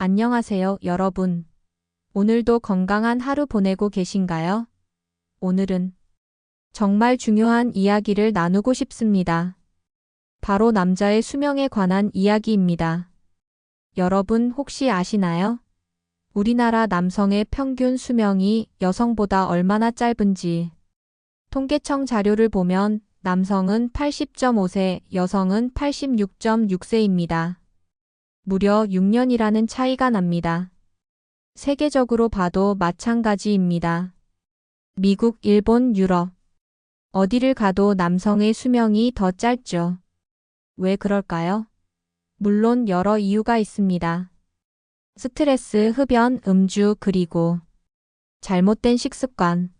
안녕하세요, 여러분. 오늘도 건강한 하루 보내고 계신가요? 오늘은 정말 중요한 이야기를 나누고 싶습니다. 바로 남자의 수명에 관한 이야기입니다. 여러분 혹시 아시나요? 우리나라 남성의 평균 수명이 여성보다 얼마나 짧은지. 통계청 자료를 보면 남성은 80.5세, 여성은 86.6세입니다. 무려 6년이라는 차이가 납니다. 세계적으로 봐도 마찬가지입니다. 미국, 일본, 유럽. 어디를 가도 남성의 수명이 더 짧죠. 왜 그럴까요? 물론 여러 이유가 있습니다. 스트레스, 흡연, 음주, 그리고 잘못된 식습관.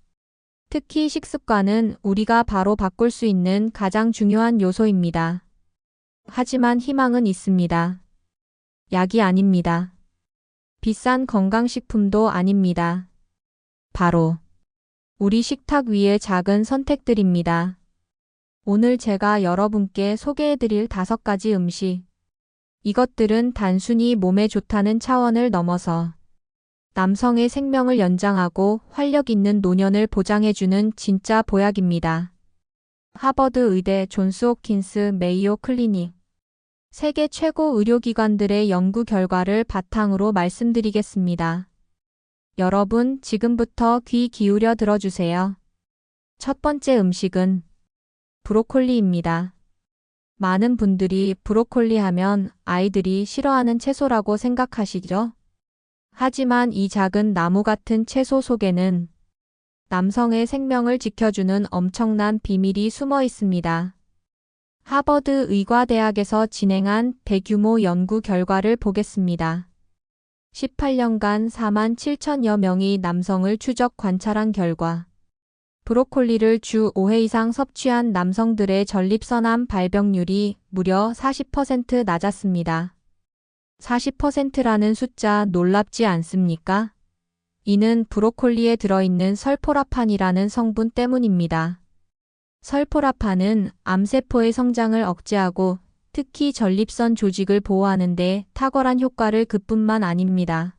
특히 식습관은 우리가 바로 바꿀 수 있는 가장 중요한 요소입니다. 하지만 희망은 있습니다. 약이 아닙니다. 비싼 건강식품도 아닙니다. 바로 우리 식탁 위의 작은 선택들입니다. 오늘 제가 여러분께 소개해드릴 다섯 가지 음식. 이것들은 단순히 몸에 좋다는 차원을 넘어서 남성의 생명을 연장하고 활력 있는 노년을 보장해주는 진짜 보약입니다. 하버드 의대 존스 호킨스 메이오 클리닉 세계 최고 의료기관들의 연구 결과를 바탕으로 말씀드리겠습니다. 여러분, 지금부터 귀 기울여 들어주세요. 첫 번째 음식은 브로콜리입니다. 많은 분들이 브로콜리 하면 아이들이 싫어하는 채소라고 생각하시죠? 하지만 이 작은 나무 같은 채소 속에는 남성의 생명을 지켜주는 엄청난 비밀이 숨어 있습니다. 하버드 의과대학에서 진행한 대규모 연구 결과를 보겠습니다. 18년간 4만 7천여 명의 남성을 추적 관찰한 결과 브로콜리를 주 5회 이상 섭취한 남성들의 전립선암 발병률이 무려 40% 낮았습니다. 40%라는 숫자 놀랍지 않습니까? 이는 브로콜리에 들어있는 설포라판이라는 성분 때문입니다. 설포라판은 암세포의 성장을 억제하고 특히 전립선 조직을 보호하는 데 탁월한 효과를 그뿐만 아닙니다.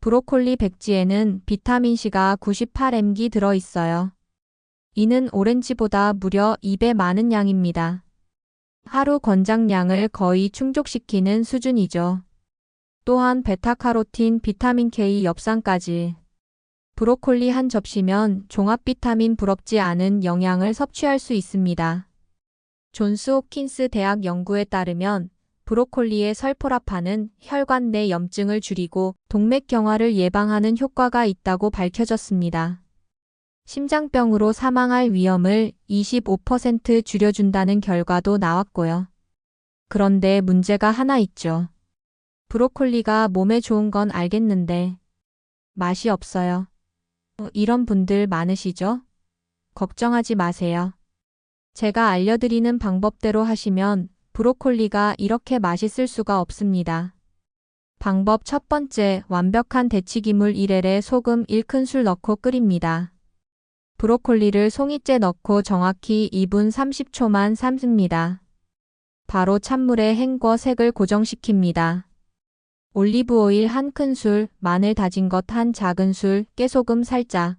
브로콜리 백지에는 비타민C가 98mg 들어 있어요. 이는 오렌지보다 무려 2배 많은 양입니다. 하루 권장량을 거의 충족시키는 수준이죠. 또한 베타카로틴, 비타민 K, 엽산까지 브로콜리 한 접시면 종합 비타민 부럽지 않은 영양을 섭취할 수 있습니다. 존스 호킨스 대학 연구에 따르면 브로콜리의 설포라판은 혈관 내 염증을 줄이고 동맥경화를 예방하는 효과가 있다고 밝혀졌습니다. 심장병으로 사망할 위험을 25% 줄여준다는 결과도 나왔고요. 그런데 문제가 하나 있죠. 브로콜리가 몸에 좋은 건 알겠는데 맛이 없어요. 이런 분들 많으시죠? 걱정하지 마세요. 제가 알려드리는 방법대로 하시면 브로콜리가 이렇게 맛있을 수가 없습니다. 방법 첫 번째, 완벽한 데치기물 1L에 소금 1큰술 넣고 끓입니다. 브로콜리를 송이째 넣고 정확히 2분 30초만 삶습니다. 바로 찬물에 헹궈 색을 고정시킵니다. 올리브 오일 한 큰술, 마늘 다진 것 한 작은 술, 깨소금 살짝.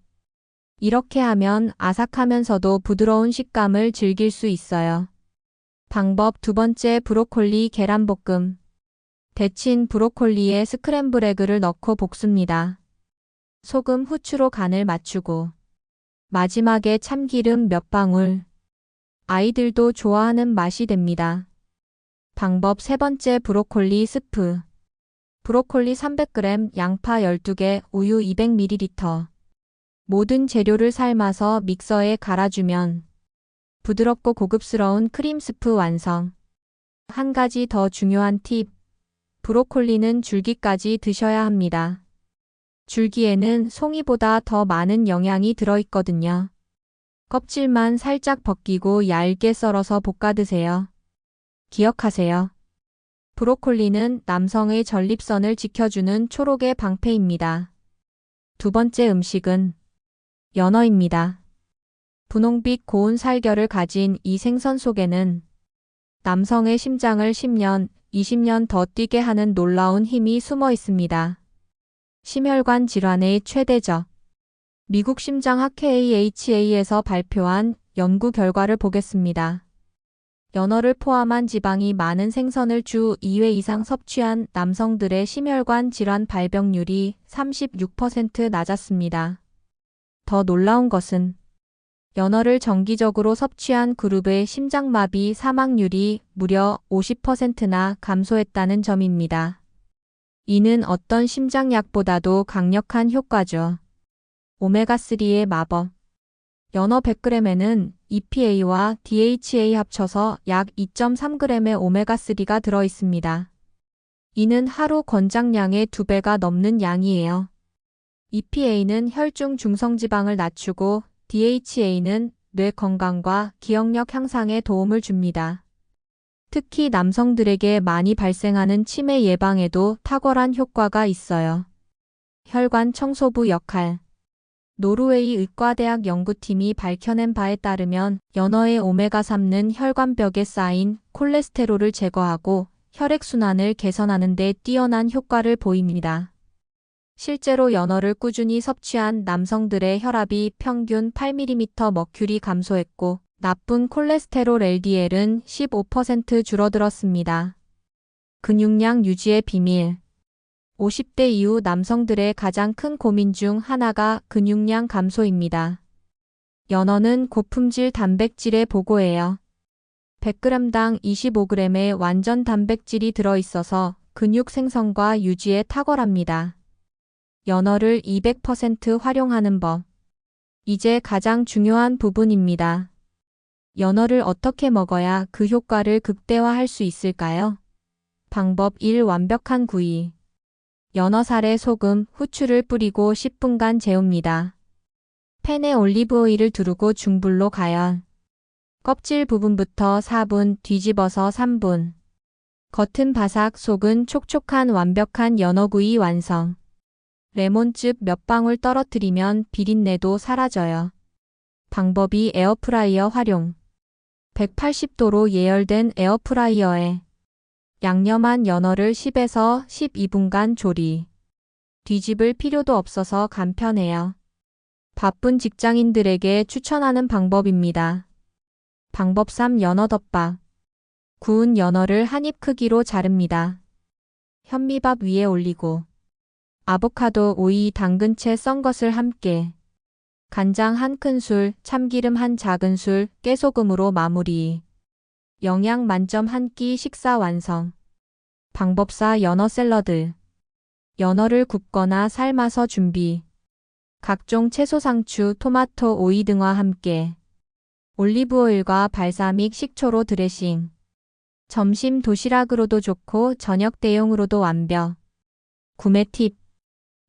이렇게 하면 아삭하면서도 부드러운 식감을 즐길 수 있어요. 방법 두 번째 브로콜리 계란볶음. 데친 브로콜리에 스크램블 에그를 넣고 볶습니다. 소금, 후추로 간을 맞추고 마지막에 참기름 몇 방울. 아이들도 좋아하는 맛이 됩니다. 방법 세 번째 브로콜리 스프. 브로콜리 300g, 양파 12개, 우유 200ml. 모든 재료를 삶아서 믹서에 갈아주면 부드럽고 고급스러운 크림 스프 완성. 한 가지 더 중요한 팁. 브로콜리는 줄기까지 드셔야 합니다. 줄기에는 송이보다 더 많은 영양이 들어있거든요. 껍질만 살짝 벗기고 얇게 썰어서 볶아 드세요. 기억하세요. 브로콜리는 남성의 전립선을 지켜주는 초록의 방패입니다. 두 번째 음식은 연어입니다. 분홍빛 고운 살결을 가진 이 생선 속에는 남성의 심장을 10년, 20년 더 뛰게 하는 놀라운 힘이 숨어 있습니다. 심혈관 질환의 최대적. 미국 심장학회 AHA에서 발표한 연구 결과를 보겠습니다. 연어를 포함한 지방이 많은 생선을 주 2회 이상 섭취한 남성들의 심혈관 질환 발병률이 36% 낮았습니다. 더 놀라운 것은 연어를 정기적으로 섭취한 그룹의 심장마비 사망률이 무려 50%나 감소했다는 점입니다. 이는 어떤 심장약보다도 강력한 효과죠. 오메가3의 마법. 연어 100g에는 EPA와 DHA 합쳐서 약 2.3g의 오메가3가 들어 있습니다. 이는 하루 권장량의 2배가 넘는 양이에요. EPA는 혈중 중성지방을 낮추고 DHA는 뇌 건강과 기억력 향상에 도움을 줍니다. 특히 남성들에게 많이 발생하는 치매 예방에도 탁월한 효과가 있어요. 혈관 청소부 역할 노르웨이 의과대학 연구팀이 밝혀낸 바에 따르면 연어의 오메가3는 혈관벽에 쌓인 콜레스테롤을 제거하고 혈액순환을 개선하는 데 뛰어난 효과를 보입니다. 실제로 연어를 꾸준히 섭취한 남성들의 혈압이 평균 8mm 머큐리 감소했고 나쁜 콜레스테롤 LDL은 15% 줄어들었습니다. 근육량 유지의 비밀 50대 이후 남성들의 가장 큰 고민 중 하나가 근육량 감소입니다. 연어는 고품질 단백질의 보고예요. 100g당 25g의 완전 단백질이 들어있어서 근육 생성과 유지에 탁월합니다. 연어를 200% 활용하는 법. 이제 가장 중요한 부분입니다. 연어를 어떻게 먹어야 그 효과를 극대화할 수 있을까요? 방법 1. 완벽한 구이. 연어살에 소금, 후추를 뿌리고 10분간 재웁니다. 팬에 올리브 오일을 두르고 중불로 가열. 껍질 부분부터 4분, 뒤집어서 3분. 겉은 바삭, 속은 촉촉한 완벽한 연어구이 완성. 레몬즙 몇 방울 떨어뜨리면 비린내도 사라져요. 방법이 에어프라이어 활용. 180도로 예열된 에어프라이어에 양념한 연어를 10에서 12분간 조리. 뒤집을 필요도 없어서 간편해요. 바쁜 직장인들에게 추천하는 방법입니다. 방법 3 연어 덮밥. 구운 연어를 한 입 크기로 자릅니다. 현미밥 위에 올리고 아보카도, 오이, 당근채 썬 것을 함께 간장 한 큰술, 참기름 한 작은술, 깨소금으로 마무리. 영양 만점 한 끼 식사 완성. 방법사 연어 샐러드. 연어를 굽거나 삶아서 준비. 각종 채소 상추, 토마토, 오이 등과 함께 올리브오일과 발사믹 식초로 드레싱. 점심 도시락으로도 좋고 저녁 대용으로도 완벽. 구매 팁.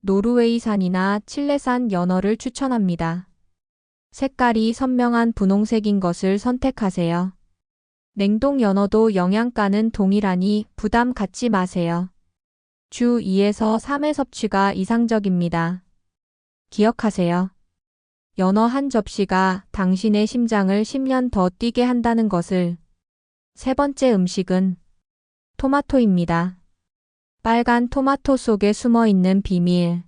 노르웨이산이나 칠레산 연어를 추천합니다. 색깔이 선명한 분홍색인 것을 선택하세요. 냉동 연어도 영양가는 동일하니 부담 갖지 마세요. 주 2에서 3회 섭취가 이상적입니다. 기억하세요. 연어 한 접시가 당신의 심장을 10년 더 뛰게 한다는 것을. 세 번째 음식은 토마토입니다. 빨간 토마토 속에 숨어 있는 비밀.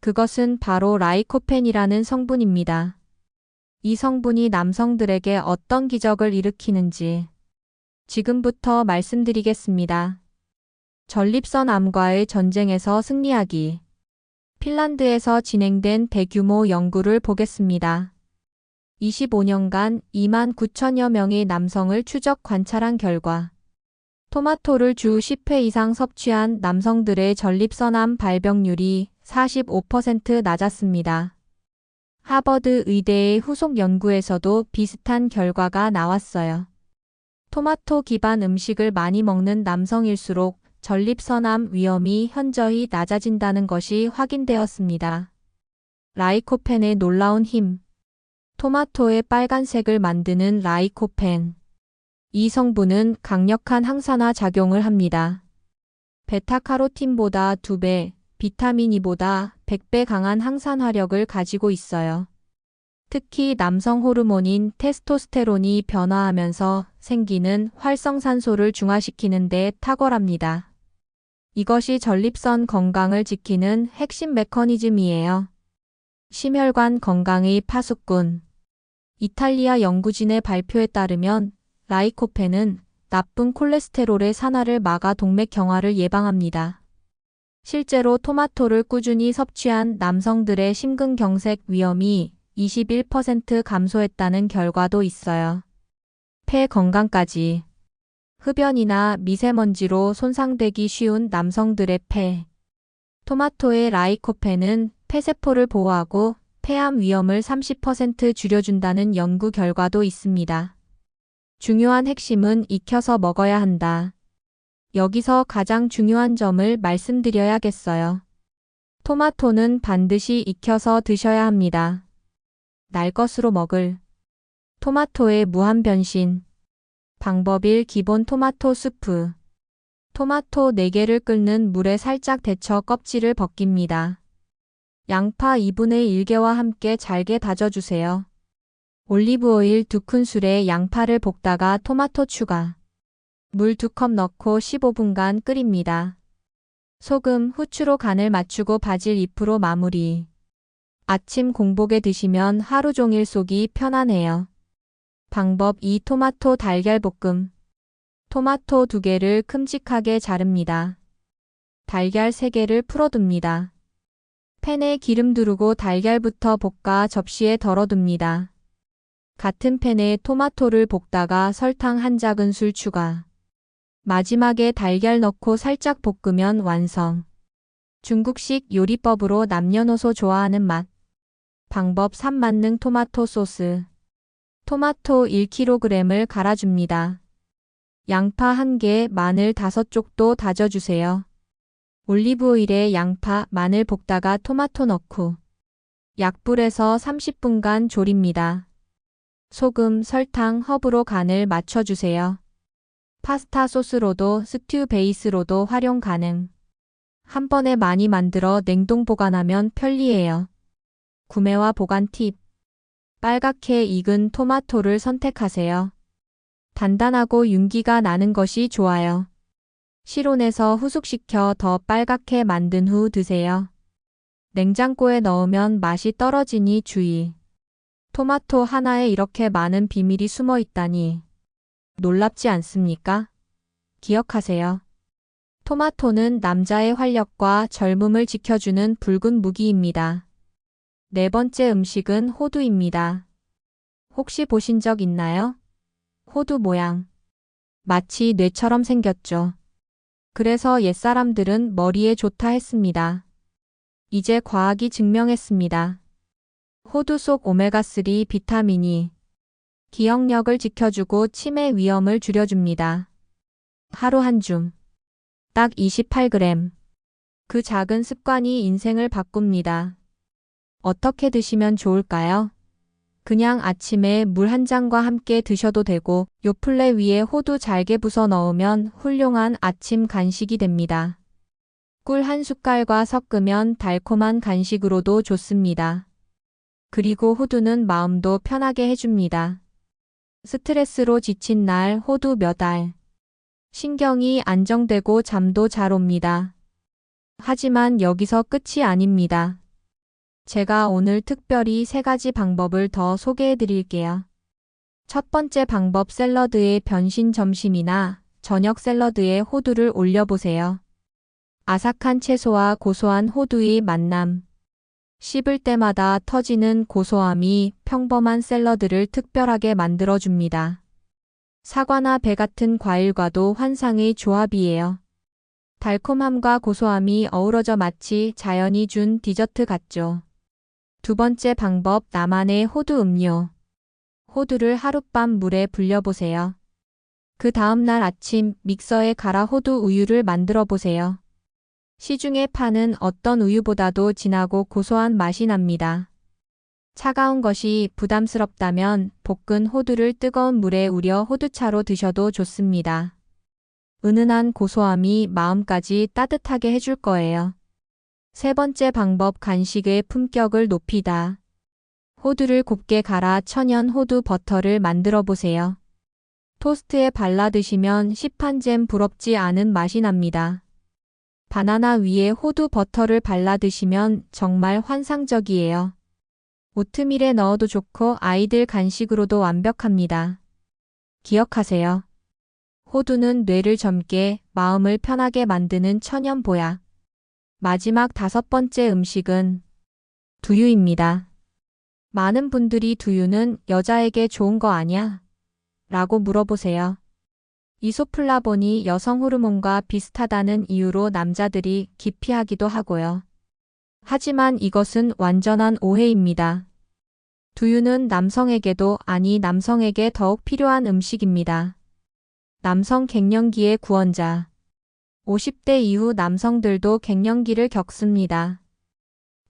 그것은 바로 라이코펜이라는 성분입니다. 이 성분이 남성들에게 어떤 기적을 일으키는지 지금부터 말씀드리겠습니다. 전립선 암과의 전쟁에서 승리하기. 핀란드에서 진행된 대규모 연구를 보겠습니다. 25년간 2만 9천여 명의 남성을 추적 관찰한 결과 토마토를 주 10회 이상 섭취한 남성들의 전립선암 발병률이 45% 낮았습니다. 하버드 의대의 후속 연구에서도 비슷한 결과가 나왔어요. 토마토 기반 음식을 많이 먹는 남성일수록 전립선암 위험이 현저히 낮아진다는 것이 확인되었습니다. 라이코펜의 놀라운 힘. 토마토의 빨간색을 만드는 라이코펜. 이 성분은 강력한 항산화 작용을 합니다. 베타카로틴보다 2배, 비타민 E보다 100배 강한 항산화력을 가지고 있어요. 특히 남성 호르몬인 테스토스테론이 변화하면서 생기는 활성산소를 중화시키는 데 탁월합니다. 이것이 전립선 건강을 지키는 핵심 메커니즘이에요. 심혈관 건강의 파수꾼. 이탈리아 연구진의 발표에 따르면 라이코펜은 나쁜 콜레스테롤의 산화를 막아 동맥경화를 예방합니다. 실제로 토마토를 꾸준히 섭취한 남성들의 심근경색 위험이 21% 감소했다는 결과도 있어요. 폐 건강까지. 흡연이나 미세먼지로 손상되기 쉬운 남성들의 폐. 토마토의 라이코펜은 폐세포를 보호하고 폐암 위험을 30% 줄여준다는 연구 결과도 있습니다. 중요한 핵심은 익혀서 먹어야 한다. 여기서 가장 중요한 점을 말씀드려야겠어요. 토마토는 반드시 익혀서 드셔야 합니다. 날 것으로 먹을 토마토의 무한 변신 방법 1 기본 토마토 수프 토마토 4개를 끓는 물에 살짝 데쳐 껍질을 벗깁니다. 양파 2분의 1개와 함께 잘게 다져주세요. 올리브오일 2큰술에 양파를 볶다가 토마토 추가. 물 2컵 넣고 15분간 끓입니다. 소금, 후추로 간을 맞추고 바질 잎으로 마무리. 아침 공복에 드시면 하루 종일 속이 편안해요. 방법 2 토마토 달걀 볶음. 토마토 2개를 큼직하게 자릅니다. 달걀 3개를 풀어둡니다. 팬에 기름 두르고 달걀부터 볶아 접시에 덜어둡니다. 같은 팬에 토마토를 볶다가 설탕 한 작은술 추가. 마지막에 달걀 넣고 살짝 볶으면 완성. 중국식 요리법으로 남녀노소 좋아하는 맛. 방법 3 만능 토마토 소스. 토마토 1kg을 갈아줍니다. 양파 1개, 마늘 5쪽도 다져주세요. 올리브오일에 양파, 마늘 볶다가 토마토 넣고 약불에서 30분간 졸입니다. 소금, 설탕, 허브로 간을 맞춰주세요. 파스타 소스로도 스튜 베이스로도 활용 가능. 한 번에 많이 만들어 냉동 보관하면 편리해요. 구매와 보관 팁. 빨갛게 익은 토마토를 선택하세요. 단단하고 윤기가 나는 것이 좋아요. 실온에서 후숙시켜 더 빨갛게 만든 후 드세요. 냉장고에 넣으면 맛이 떨어지니 주의. 토마토 하나에 이렇게 많은 비밀이 숨어 있다니. 놀랍지 않습니까? 기억하세요. 토마토는 남자의 활력과 젊음을 지켜주는 붉은 무기입니다. 네 번째 음식은 호두입니다. 혹시 보신 적 있나요? 호두 모양. 마치 뇌처럼 생겼죠. 그래서 옛사람들은 머리에 좋다 했습니다. 이제 과학이 증명했습니다. 호두 속 오메가3 비타민이 기억력을 지켜주고 치매 위험을 줄여줍니다. 하루 한 줌. 딱 28g. 그 작은 습관이 인생을 바꿉니다. 어떻게 드시면 좋을까요? 그냥 아침에 물 한 잔과 함께 드셔도 되고 요플레 위에 호두 잘게 부숴 넣으면 훌륭한 아침 간식이 됩니다. 꿀 한 숟갈과 섞으면 달콤한 간식으로도 좋습니다. 그리고 호두는 마음도 편하게 해줍니다. 스트레스로 지친 날 호두 몇 알. 신경이 안정되고 잠도 잘 옵니다. 하지만 여기서 끝이 아닙니다. 제가 오늘 특별히 세 가지 방법을 더 소개해 드릴게요. 첫 번째 방법 샐러드에 변신 점심이나 저녁 샐러드에 호두를 올려보세요. 아삭한 채소와 고소한 호두의 만남. 씹을 때마다 터지는 고소함이 평범한 샐러드를 특별하게 만들어줍니다. 사과나 배 같은 과일과도 환상의 조합이에요. 달콤함과 고소함이 어우러져 마치 자연이 준 디저트 같죠. 두 번째 방법 나만의 호두 음료. 호두를 하룻밤 물에 불려보세요. 그 다음날 아침 믹서에 갈아 호두 우유를 만들어 보세요. 시중에 파는 어떤 우유보다도 진하고 고소한 맛이 납니다. 차가운 것이 부담스럽다면 볶은 호두를 뜨거운 물에 우려 호두차로 드셔도 좋습니다. 은은한 고소함이 마음까지 따뜻하게 해줄 거예요. 세 번째 방법 간식의 품격을 높이다. 호두를 곱게 갈아 천연 호두 버터를 만들어 보세요. 토스트에 발라 드시면 시판잼 부럽지 않은 맛이 납니다. 바나나 위에 호두 버터를 발라 드시면 정말 환상적이에요. 오트밀에 넣어도 좋고 아이들 간식으로도 완벽합니다. 기억하세요. 호두는 뇌를 젊게, 마음을 편하게 만드는 천연 보약. 마지막 다섯 번째 음식은 두유입니다. 많은 분들이 두유는 여자에게 좋은 거 아니야? 라고 물어보세요. 이소플라본이 여성 호르몬과 비슷하다는 이유로 남자들이 기피하기도 하고요. 하지만 이것은 완전한 오해입니다. 두유는 남성에게도 아니 남성에게 더욱 필요한 음식입니다. 남성 갱년기의 구원자. 50대 이후 남성들도 갱년기를 겪습니다.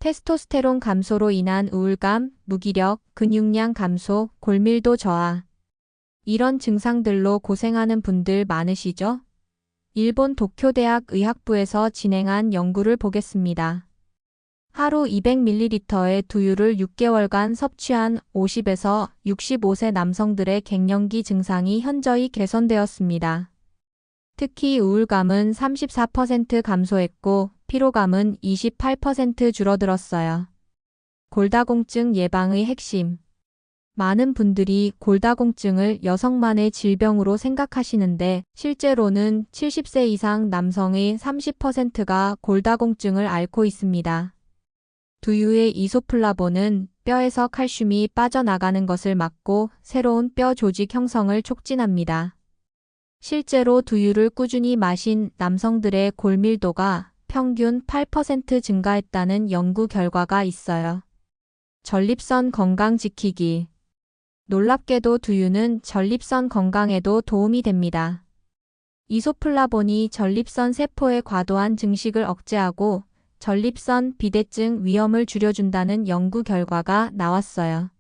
테스토스테론 감소로 인한 우울감, 무기력, 근육량 감소, 골밀도 저하. 이런 증상들로 고생하는 분들 많으시죠? 일본 도쿄대학 의학부에서 진행한 연구를 보겠습니다. 하루 200ml의 두유를 6개월간 섭취한 50에서 65세 남성들의 갱년기 증상이 현저히 개선되었습니다. 특히 우울감은 34% 감소했고 피로감은 28% 줄어들었어요. 골다공증 예방의 핵심. 많은 분들이 골다공증을 여성만의 질병으로 생각하시는데 실제로는 70세 이상 남성의 30%가 골다공증을 앓고 있습니다. 두유의 이소플라본은 뼈에서 칼슘이 빠져나가는 것을 막고 새로운 뼈 조직 형성을 촉진합니다. 실제로 두유를 꾸준히 마신 남성들의 골밀도가 평균 8% 증가했다는 연구 결과가 있어요. 전립선 건강 지키기. 놀랍게도 두유는 전립선 건강에도 도움이 됩니다. 이소플라본이 전립선 세포의 과도한 증식을 억제하고 전립선 비대증 위험을 줄여준다는 연구 결과가 나왔어요.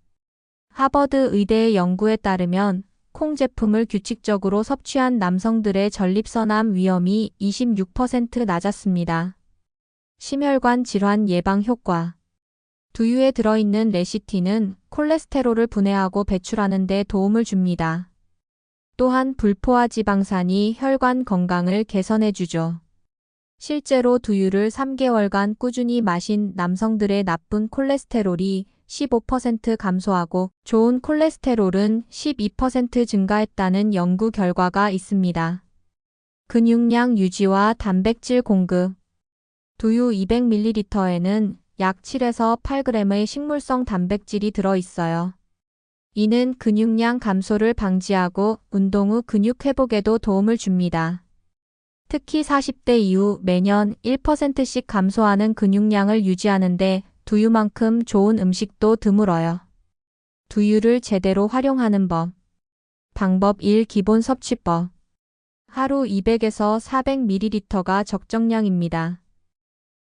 하버드 의대의 연구에 따르면 콩 제품을 규칙적으로 섭취한 남성들의 전립선암 위험이 26% 낮았습니다. 심혈관 질환 예방 효과 두유에 들어있는 레시틴은 콜레스테롤을 분해하고 배출하는 데 도움을 줍니다. 또한 불포화 지방산이 혈관 건강을 개선해 주죠. 실제로 두유를 3개월간 꾸준히 마신 남성들의 나쁜 콜레스테롤이 15% 감소하고 좋은 콜레스테롤은 12% 증가했다는 연구 결과가 있습니다. 근육량 유지와 단백질 공급 두유 200ml에는 약 7에서 8g의 식물성 단백질이 들어 있어요. 이는 근육량 감소를 방지하고 운동 후 근육 회복에도 도움을 줍니다. 특히 40대 이후 매년 1%씩 감소하는 근육량을 유지하는데 두유만큼 좋은 음식도 드물어요. 두유를 제대로 활용하는 법. 방법 1. 기본 섭취법. 하루 200에서 400ml가 적정량입니다.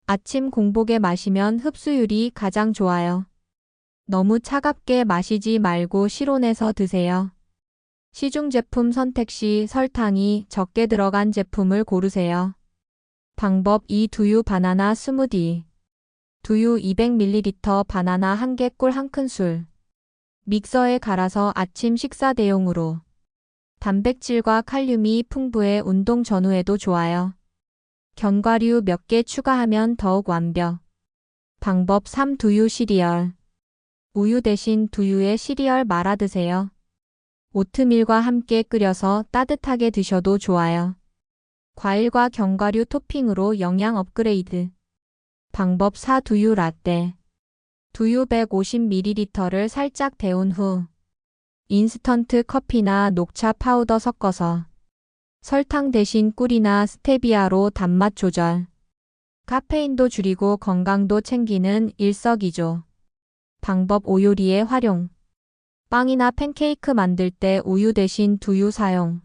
아침 공복에 마시면 흡수율이 가장 좋아요. 너무 차갑게 마시지 말고 실온에서 드세요. 시중 제품 선택 시 설탕이 적게 들어간 제품을 고르세요. 방법 2. 두유 바나나 스무디. 두유 200ml 바나나 1개 꿀 1큰술. 믹서에 갈아서 아침 식사 대용으로. 단백질과 칼륨이 풍부해 운동 전후에도 좋아요. 견과류 몇 개 추가하면 더욱 완벽. 방법 3. 두유 시리얼. 우유 대신 두유에 시리얼 말아 드세요. 오트밀과 함께 끓여서 따뜻하게 드셔도 좋아요. 과일과 견과류 토핑으로 영양 업그레이드. 방법 4. 두유 라떼. 두유 150ml를 살짝 데운 후 인스턴트 커피나 녹차 파우더 섞어서 설탕 대신 꿀이나 스테비아로 단맛 조절. 카페인도 줄이고 건강도 챙기는 일석이조. 방법 오요리의 활용. 빵이나 팬케이크 만들 때 우유 대신 두유 사용.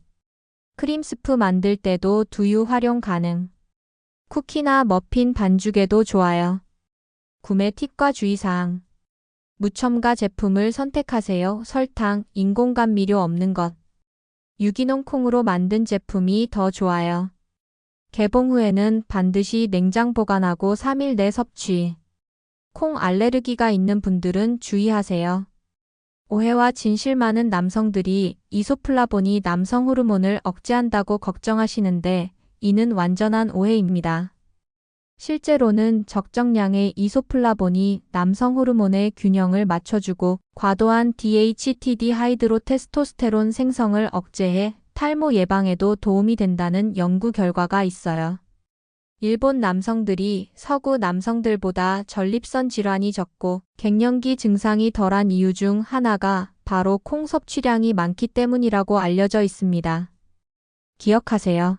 크림 스프 만들 때도 두유 활용 가능. 쿠키나 머핀 반죽에도 좋아요. 구매 팁과 주의사항. 무첨가 제품을 선택하세요. 설탕, 인공감미료 없는 것. 유기농 콩으로 만든 제품이 더 좋아요. 개봉 후에는 반드시 냉장 보관하고 3일 내 섭취. 콩 알레르기가 있는 분들은 주의하세요. 오해와 진실 많은 남성들이 이소플라본이 남성 호르몬을 억제한다고 걱정하시는데 이는 완전한 오해입니다. 실제로는 적정량의 이소플라본이 남성 호르몬의 균형을 맞춰주고 과도한 DHTD 하이드로 테스토스테론 생성을 억제해 탈모 예방에도 도움이 된다는 연구 결과가 있어요. 일본 남성들이 서구 남성들보다 전립선 질환이 적고 갱년기 증상이 덜한 이유 중 하나가 바로 콩 섭취량이 많기 때문이라고 알려져 있습니다. 기억하세요.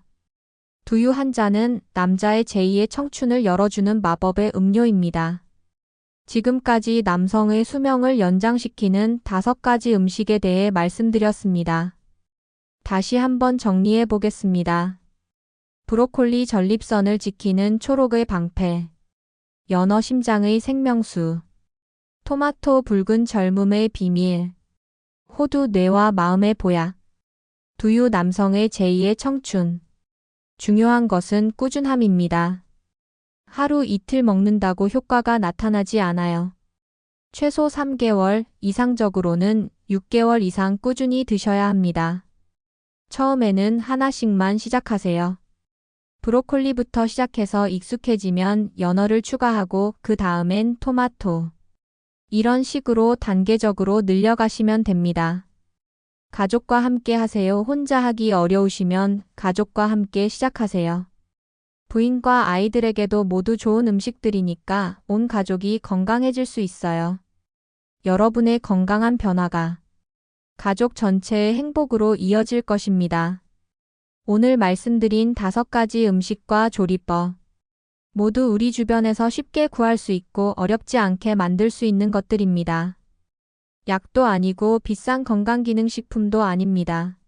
두유 한 잔은 남자의 제2의 청춘을 열어주는 마법의 음료입니다. 지금까지 남성의 수명을 연장시키는 다섯 가지 음식에 대해 말씀드렸습니다. 다시 한번 정리해 보겠습니다. 브로콜리 전립선을 지키는 초록의 방패. 연어 심장의 생명수. 토마토 붉은 젊음의 비밀. 호두 뇌와 마음의 보약. 두유 남성의 제2의 청춘. 중요한 것은 꾸준함입니다. 하루 이틀 먹는다고 효과가 나타나지 않아요. 최소 3개월, 이상적으로는 6개월 이상 꾸준히 드셔야 합니다. 처음에는 하나씩만 시작하세요. 브로콜리부터 시작해서 익숙해지면 연어를 추가하고 그 다음엔 토마토. 이런 식으로 단계적으로 늘려가시면 됩니다. 가족과 함께 하세요. 혼자 하기 어려우시면 가족과 함께 시작하세요. 부인과 아이들에게도 모두 좋은 음식들이니까 온 가족이 건강해질 수 있어요. 여러분의 건강한 변화가 가족 전체의 행복으로 이어질 것입니다. 오늘 말씀드린 다섯 가지 음식과 조리법. 모두 우리 주변에서 쉽게 구할 수 있고 어렵지 않게 만들 수 있는 것들입니다. 약도 아니고 비싼 건강기능식품도 아닙니다.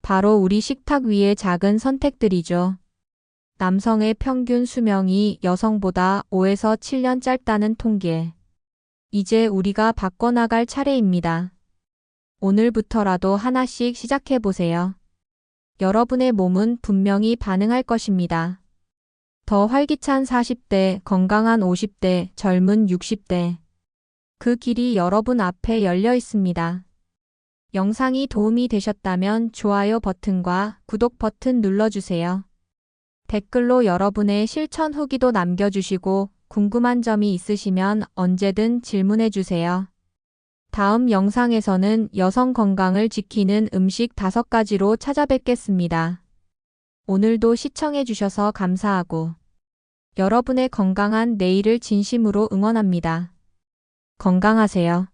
바로 우리 식탁 위의 작은 선택들이죠. 남성의 평균 수명이 여성보다 5에서 7년 짧다는 통계. 이제 우리가 바꿔나갈 차례입니다. 오늘부터라도 하나씩 시작해보세요. 여러분의 몸은 분명히 반응할 것입니다. 더 활기찬 40대, 건강한 50대, 젊은 60대. 그 길이 여러분 앞에 열려 있습니다. 영상이 도움이 되셨다면 좋아요 버튼과 구독 버튼 눌러주세요. 댓글로 여러분의 실천 후기도 남겨주시고 궁금한 점이 있으시면 언제든 질문해주세요. 다음 영상에서는 여성 건강을 지키는 음식 5가지로 찾아뵙겠습니다. 오늘도 시청해주셔서 감사하고 여러분의 건강한 내일을 진심으로 응원합니다. 건강하세요.